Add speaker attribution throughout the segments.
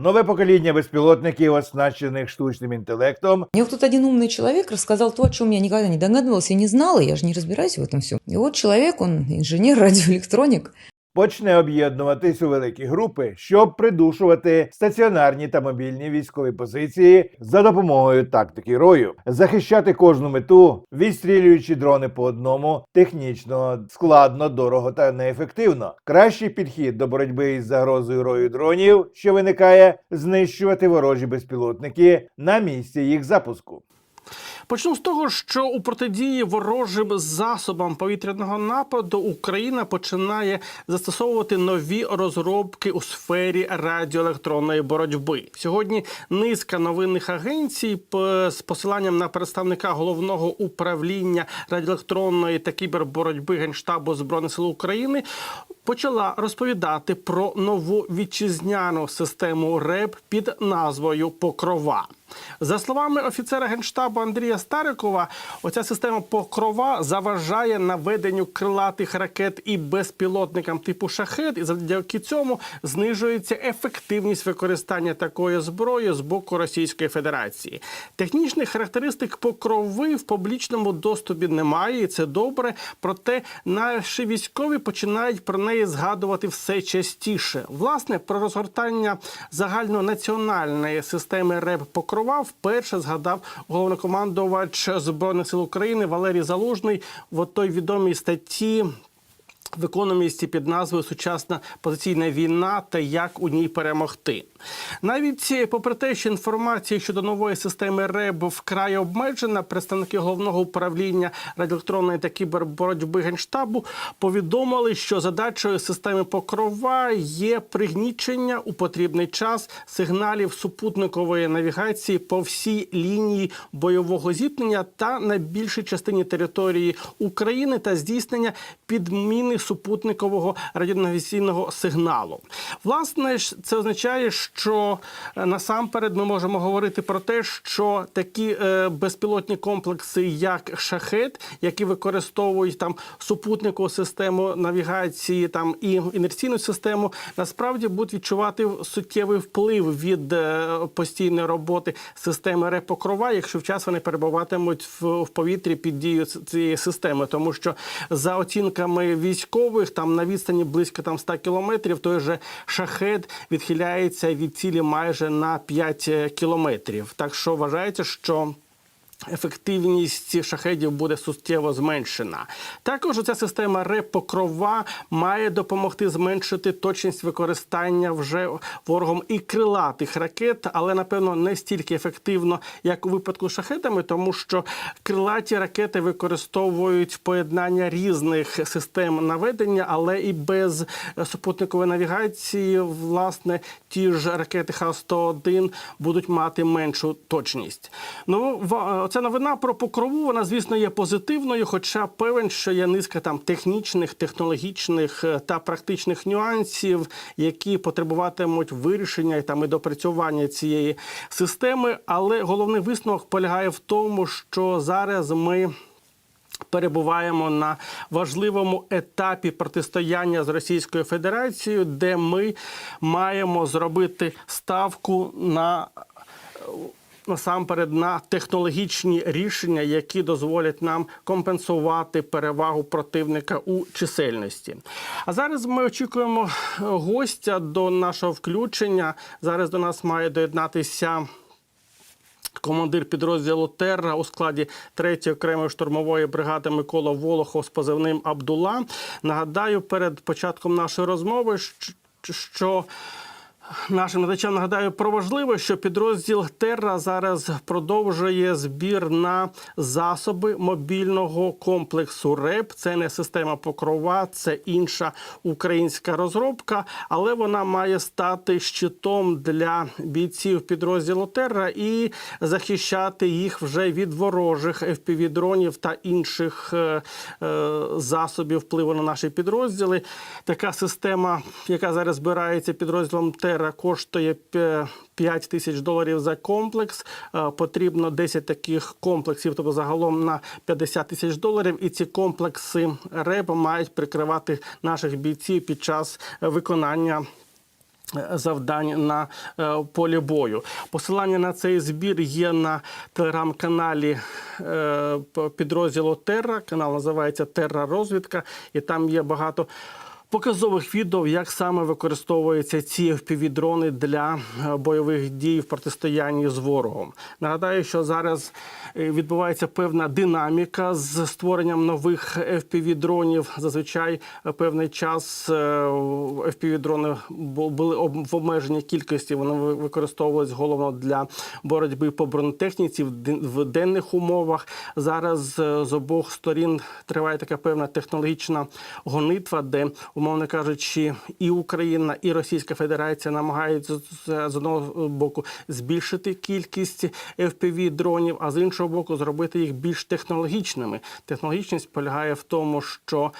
Speaker 1: Нове покоління безпілотників, оснащених штучним інтелектом,
Speaker 2: Мне вот тут один умный человек рассказал то, о чем я никогда не догадывалась и не знала, я же не разбираюсь в этом всем. И вот человек, он инженер, радиоэлектроник,
Speaker 1: почне об'єднуватись у великі групи, щоб придушувати стаціонарні та мобільні військові позиції за допомогою тактики рою, захищати кожну мету, відстрілюючи дрони по одному, технічно складно, дорого та неефективно. Кращий підхід до боротьби із загрозою рою дронів, що виникає, знищувати ворожі безпілотники на місці їх запуску.
Speaker 3: Почну з того, що у протидії ворожим засобам повітряного нападу Україна починає застосовувати нові розробки у сфері радіоелектронної боротьби. Сьогодні низка новинних агенцій з посиланням на представника головного управління радіоелектронної та кіберборотьби Генштабу збройних сил України почала розповідати про нову вітчизняну систему РЕБ під назвою Покрова. За словами офіцера генштабу Андрія Старикова, оця система покрова заважає наведенню крилатих ракет і безпілотникам типу шахет, і завдяки цьому знижується ефективність використання такої зброї з боку Російської Федерації. Технічних характеристик покрови в публічному доступі немає, і це добре. Проте наші військові починають про неї згадувати все частіше. Власне, про розгортання загальнонаціональної системи РЕБ Покрова вперше згадав головнокомандувач збройних сил України Валерій Залужний в той відомій статті. В економісті під назвою Сучасна позиційна війна та як у ній перемогти. Навіть попри те, що інформація щодо нової системи РЕБ вкрай обмежена, представники головного управління радіоелектронної та кіберборотьби генштабу повідомили, що задачею системи покрова є пригнічення у потрібний час сигналів супутникової навігації по всій лінії бойового зіткнення та на більшій частині території України та здійснення підміни супутникового радіонавігаційного сигналу. Власне ж, це означає, що е, насамперед ми можемо говорити про те, що такі е, безпілотні комплекси, як шахет, які використовують там супутникову систему навігації, там і інерційну систему, насправді будуть відчувати суттєвий вплив від е, постійної роботи системи репокрова, якщо в час вони перебуватимуть в, повітрі під дією цієї системи, тому що за оцінками військових, там на відстані близько там 100 кілометрів, той же шахет відхиляється від цілі майже на 5 кілометрів. Так що вважається, що Ефективність шахедів буде суттєво зменшена. Також ця система РЕП-покрова має допомогти зменшити точність використання вже ворогом і крилатих ракет, але напевно не стільки ефективно, як у випадку з шахетами, тому що крилаті ракети використовують поєднання різних систем наведення, але і без супутникової навігації, власне, ті ж ракети Х-101 будуть мати меншу точність. Ну, в- ця новина про покрову, вона, звісно, є позитивною, хоча певен, що є низка там технічних, технологічних е, та практичних нюансів, які потребуватимуть вирішення і там і допрацювання цієї системи. Але головний висновок полягає в тому, що зараз ми. Перебуваємо на важливому етапі протистояння з Російською Федерацією, де ми маємо зробити ставку на насамперед на технологічні рішення, які дозволять нам компенсувати перевагу противника у чисельності. А зараз ми очікуємо е, гостя до нашого включення. Зараз до нас має доєднатися. Командир підрозділу Терра у складі 3-ї окремої штурмової бригади Микола Волохов з позивним Абдула. Нагадаю, перед початком нашої розмови, що Нашим глядачам нагадаю про важливе, що підрозділ Терра зараз продовжує збір на засоби мобільного комплексу РЕП. Це не система покрова, це інша українська розробка, але вона має стати щитом для бійців підрозділу Терра і захищати їх вже від ворожих FPV-дронів та інших е, е, засобів впливу на наші підрозділи. Така система, яка зараз збирається підрозділом Терра, коштує 5 тисяч доларів за комплекс. Е, Потрібно 10 таких комплексів, тобто загалом на 50 тисяч доларів. І ці комплекси РЕБ мають прикривати наших бійців під час е, виконання завдань на е, полі бою. Посилання на цей збір є на телеграм-каналі е, підрозділу Терра. Канал називається Терра Розвідка, і там є багато. Показових відео, як саме використовуються ці FPV-дрони для е, бойових дій в протистоянні з ворогом. Нагадаю, що зараз е, відбувається певна динаміка з створенням нових FPV-дронів. Зазвичай е, певний час FPV-дрони були в обмеженій кількості. Вони ви- використовувались головно для боротьби по бронетехніці в денних умовах. Зараз з обох сторін триває така певна технологічна гонитва, де, умовно кажучи, і Україна, і Російська Федерація намагаються з- одного боку збільшити кількість fpv дронів, а з іншого боку, зробити їх більш технологічними. Технологічність полягає в тому, що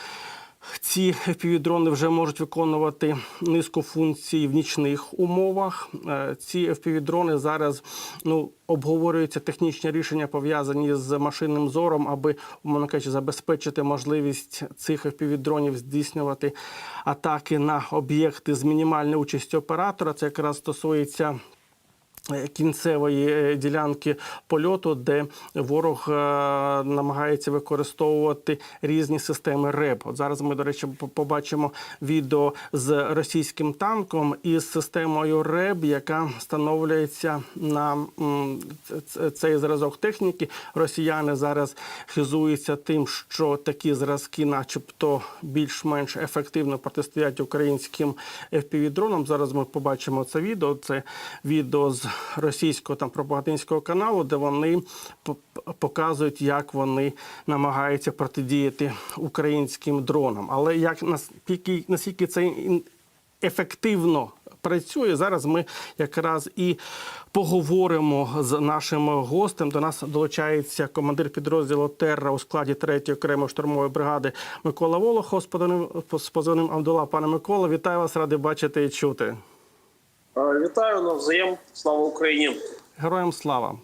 Speaker 3: ці FPV-дрони вже можуть виконувати низку функцій в нічних умовах. Е, Ці FPV-дрони зараз ну, обговорюються технічні рішення пов'язані з машинним зором, аби умовно кажучи, забезпечити можливість цих FPV-дронів здійснювати атаки на об'єкти з мінімальною участю оператора. Це якраз стосується кінцевої е, ділянки польоту, де ворог е, намагається використовувати різні системи РЕБ. От зараз ми, до речі, побачимо відео з російським танком і з системою РЕБ, яка встановлюється на цей зразок техніки. Росіяни зараз хизуються тим, що такі зразки, начебто, більш-менш ефективно протистоять українським FPV-дронам. Зараз ми побачимо це відео. Це відео з російського там пропагандистського каналу, де вони показують, як вони намагаються протидіяти українським дронам. Але як наскільки, наскільки це ефективно працює, зараз ми якраз і поговоримо з нашим гостем. До нас долучається командир підрозділу Терра у складі 3-ї окремої штурмової бригади Микола Волохов з позивним- Авдула. Пане Микола, вітаю вас, радий бачити і чути.
Speaker 4: Е, Вітаю навзаєм. Слава Україні.
Speaker 3: Героям слава!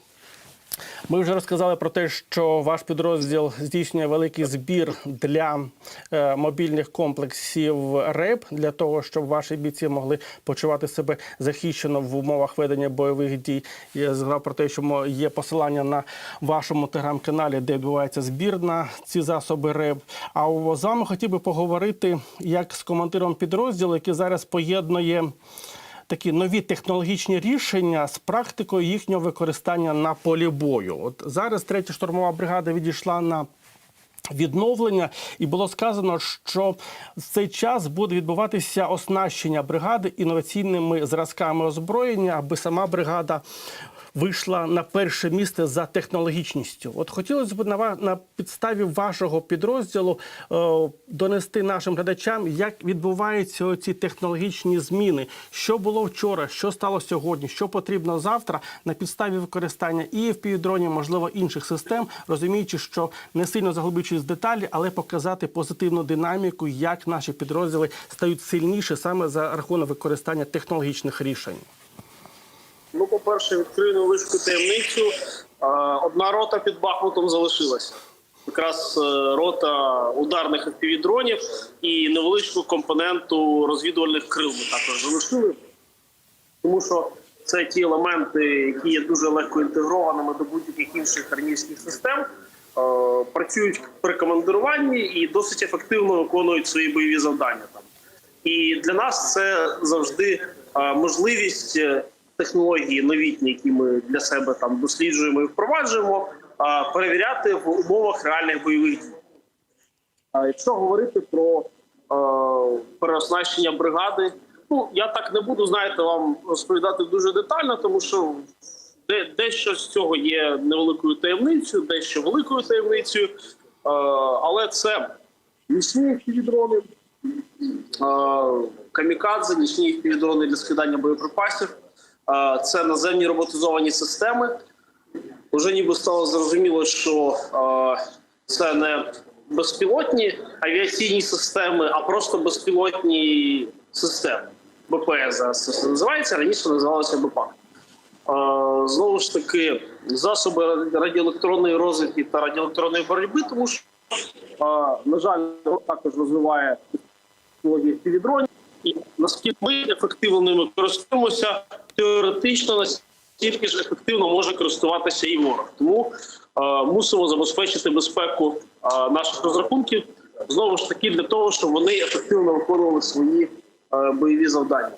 Speaker 3: Ми вже розказали про те, що ваш підрозділ здійснює великий збір для е, мобільних комплексів РЕП для того, щоб ваші бійці могли почувати себе захищено в умовах ведення бойових дій. Я згадав про те, що є посилання на вашому телеграм-каналі, де відбувається збір на ці засоби РЕП. А з вами хотів би поговорити як з командиром підрозділу, який зараз поєднує такі нові технологічні рішення з практикою їхнього використання на полі бою. От зараз третя штурмова бригада відійшла на. Відновлення і було сказано, що в цей час буде відбуватися оснащення бригади інноваційними зразками озброєння, аби сама бригада вийшла на перше місце за технологічністю. От хотілося б на на підставі вашого підрозділу е, донести нашим глядачам, як відбуваються ці технологічні зміни, що було вчора, що стало сьогодні, що потрібно завтра на підставі використання і FPV-дронів, можливо, інших систем, розуміючи, що не сильно заглибуючись в деталі, але показати позитивну динаміку, як наші підрозділи стають сильніші саме за рахунок використання технологічних рішень.
Speaker 4: Ну, по-перше, відкрию невеличку таємницю. Одна рота під Бахмутом залишилася. Якраз е, рота ударних FPV-дронів і невеличку компоненту розвідувальних крил ми також залишили. Тому що це ті елементи, які є дуже легко інтегрованими до будь-яких інших армійських систем, е, працюють при командируванні і досить ефективно виконують свої бойові завдання. І для нас це завжди е, можливість технології новітні, які ми для себе там досліджуємо і впроваджуємо, перевіряти в умовах реальних бойових дій. А якщо говорити про переоснащення бригади, ну я так не буду знаєте вам розповідати дуже детально, тому що де, дещо з цього є невеликою таємницею, дещо великою таємницею, але це нічні дрони, камікадзе, нічні дрони для скидання боєприпасів, це наземні роботизовані системи. Вже ніби стало зрозуміло, що це не безпілотні авіаційні системи, а просто безпілотні системи. БПС зараз називається, раніше називалося БПАК. Е, знову ж таки, засоби радіоелектронної розвідки та радіоелектронної боротьби, тому що, на жаль, також розвиває технології півдронів. І наскільки ми ефективно ними користуємося, теоретично настільки ж ефективно може користуватися і ворог. Тому е, мусимо забезпечити безпеку е, наших розрахунків знову ж таки для того, щоб вони ефективно виконували свої е, бойові завдання.